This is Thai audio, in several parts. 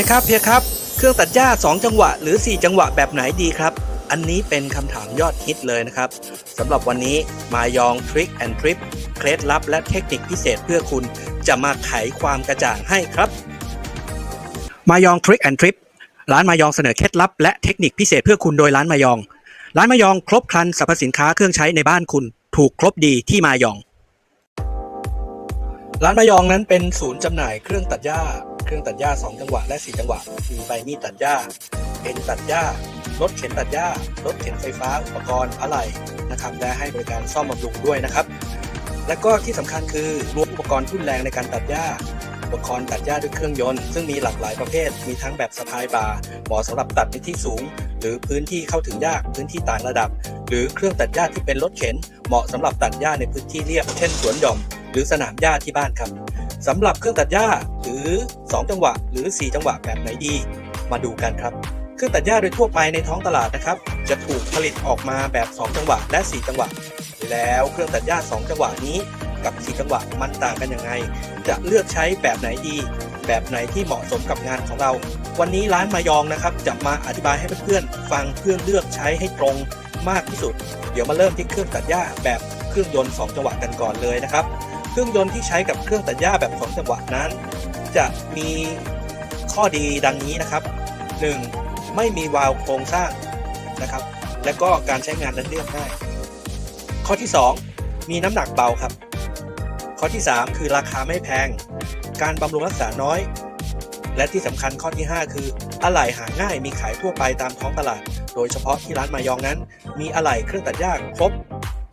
ฮียครับเฮียครับ เครื่องตัดหญ้า 2 จังหวะ หรือ 4 จังหวะแบบไหนดีครับ อันนี้เป็นคำถามยอดฮิตเลยนะครับสำหรับวันนี้มายองทริคแอนทริปเคล็ดลับและเทคนิคพิเศษเพื่อคุณจะมาไขความกระจ่างให้ครับ มายองทริคแอนทริปร้านมายองเสนอเคล็ดลับและเทคนิคพิเศษเพื่อคุณโดยร้านมายอง ร้านมายองครบครันสรรพสินค้าเครื่องใช้ในบ้านคุณ ถูกครบดีที่มายอง ร้านมายองนั้นเป็นศูนย์จำหน่ายเครื่องตัดหญ้า เครื่องตัดหญ้า 2 จังหวะและ 4 จังหวะ มีใบมีดตัดหญ้าเอ็นตัดหญ้ารถเข็นตัดหญ้ารถเข็นไฟฟ้า อุปกรณ์อะไหล่นะครับและให้บริการซ่อมบำรุงด้วยนะครับ และก็ที่สำคัญคือรวมอุปกรณ์ทุ่นแรงในการตัดหญ้า อุปกรณ์ตัดหญ้าด้วยเครื่องยนต์ ซึ่งมีหลากหลายประเภท มีทั้งแบบสะพายบ่าเหมาะสำหรับตัดในที่สูง หรือพื้นที่เข้าถึงยากพื้นที่ต่างระดับ หรือเครื่องตัดหญ้าที่เป็นรถเข็น เหมาะสำหรับตัดหญ้าในพื้นที่เรียบ เช่นสวนหย่อม หรือสนามหญ้าที่บ้านครับ สำหรับเครื่องตัดหญ้าหรือ 2 จังหวะ หรือ 4 จังหวะแบบไหนดี มาดูกันครับ เครื่องตัดหญ้าโดยทั่วไปในท้องตลาดนะครับ จะถูกผลิตออกมาแบบ 2 จังหวะและ 4 จังหวะ แล้วเครื่องตัดหญ้า 2 จังหวะนี้กับ 4 จังหวะมันต่างกันยังไง จะเลือกใช้แบบไหนดี แบบไหนที่เหมาะสมกับงานของเรา วันนี้ร้านมายองนะครับ จะมาอธิบายให้เพื่อนๆฟังเพื่อเลือกใช้ให้ตรงมากที่สุด เดี๋ยวมาเริ่มที่เครื่องตัดหญ้าแบบเครื่องยนต์ 2 จังหวะกันก่อนเลยนะครับ รื่องยนต์ที่ใช้กับเครื่องตัดหญ้าแบบ2จังหวะนั้น จะมีข้อดีดังนี้นะครับ 1. ไม่มีวาล์วโครงสร้างนะครับ และก็การใช้งานนั้นเรียบง่ายข้อที่ 2 มีน้ำหนักเบาครับ ข้อที่ 3 คือราคาไม่แพง การบำรุงรักษาน้อย และที่สำคัญข้อที่ 5 คืออะไหล่หาง่ายมีขายทั่วไปตามท้องตลาด โดยเฉพาะที่ร้านมายองนั้น มีอะไหล่เครื่องตัดหญ้าครบ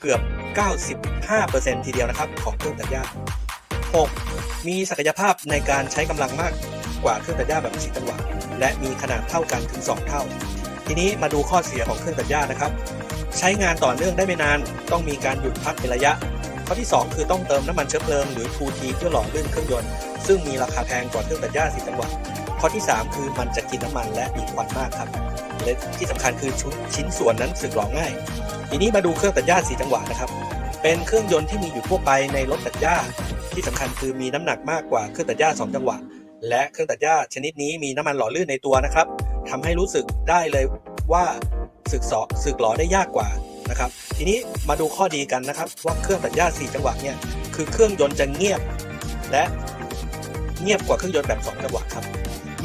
เกือบ 95%ทีเดียวนะครับ ของเครื่องตัดหญ้า 6. มีศักยภาพในการใช้กำลังมากกว่าเครื่องตัดหญ้าแบบสีจังหวะและมีขนาดเท่ากันถึง 2 เท่า ทีนี้มาดูข้อเสียของเครื่องตัดหญ้านะครับ ใช้งานต่อเนื่องได้ไม่นาน ต้องมีการหยุดพักเป็นระยะ ข้อที่ 2 คือต้องเติมน้ำมันเชื้อเพลิงหรือ 2T เพื่อหล่อลื่นเครื่องยนต์ ซึ่งมีราคาแพงกว่าเครื่องตัดหญ้าสีจังหวะข้อที่ 3 คือมันจะกินน้ำมันและมีควันมากครับ และที่สำคัญคือชุดชิ้นส่วนนั้นสึกหรอง่าย ทีนี้มาดูเครื่องตัดหญ้าสีจังหวะนะครับ เป็นเครื่องยนต์ที่มีอยู่ทั่วไปในรถตัดหญ้า ที่สำคัญคือมีน้ำหนักมากกว่าเครื่องตัดหญ้า2จังหวะ และเครื่องตัดหญ้าชนิดนี้มีน้ำมันหล่อลื่นในตัวนะครับทำให้รู้สึกได้เลยว่าสึกสอสึกหลอได้ยากกว่านะครับ ทีนี้มาดูข้อดีกันนะครับ ว่าเครื่องตัดหญ้า4จังหวะเนี่ยคือเครื่องยนต์จะเงียบ และเงียบกว่าเครื่องยนต์แบบ 2 จังหวะครับ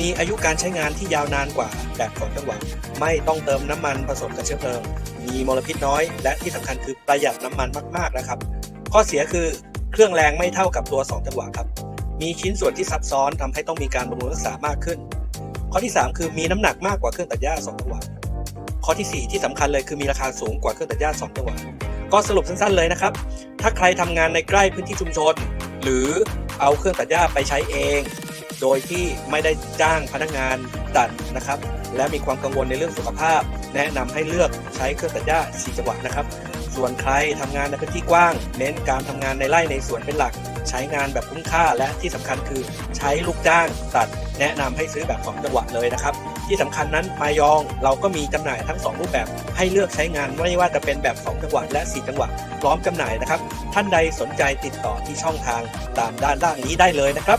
มีอายุการใช้งานที่ยาวนานกว่าแบบ2จังหวะไม่ต้องเติมน้ำมันผสมกับเชื้อเพลิง มีมลพิษน้อย และที่สำคัญคือประหยัดน้ำมันมากๆนะครับ ข้อเสียคือเครื่องแรงไม่เท่ากับตัว 2 จังหวะครับ มีชิ้นส่วนที่ซับซ้อนทำให้ต้องมีการบำรุงรักษามากขึ้น ข้อที่ 3 คือมีน้ำหนักมากกว่าเครื่องตัดหญ้า 2 จังหวะข้อทีสี่4 ที่สำคัญเลยคือมีราคาสูงกว่าเครื่องตัดหญ้า 2 จังหวะก็สรุปสั้นๆเลยนะครับ ถ้าใครทำงานในใกล้พื้นที่ชุมชน หรือเอาเครื่องตัดหญ้าไปใช้เอง โดยที่ไม่ได้จ้างพนักงานตัดนะครับ และมีความกังวลในเรื่องสุขภาพ แนะนำให้เลือกใช้เครื่องตัดหญ้า4จังหวะนะครับ ส่วนใครทำงานในพื้นที่กว้าง เน้นการทำงานในไร่ในสวนเป็นหลัก ใช้งานแบบคุ้มค่าและที่สำคัญคือใช้ลูกจ้างตัด แนะนำให้ซื้อแบบ2จังหวะเลยนะครับที่สำคัญนั้นมายองเราก็มีจำหน่ายทั้ง 2 รูปแบบให้เลือกใช้งานไม่ว่าจะเป็นแบบ 2 จังหวะและ 4 จังหวะพร้อมจำหน่ายนะครับ ท่านใดสนใจติดต่อที่ช่องทางตามด้านล่างนี้ได้เลยนะครับ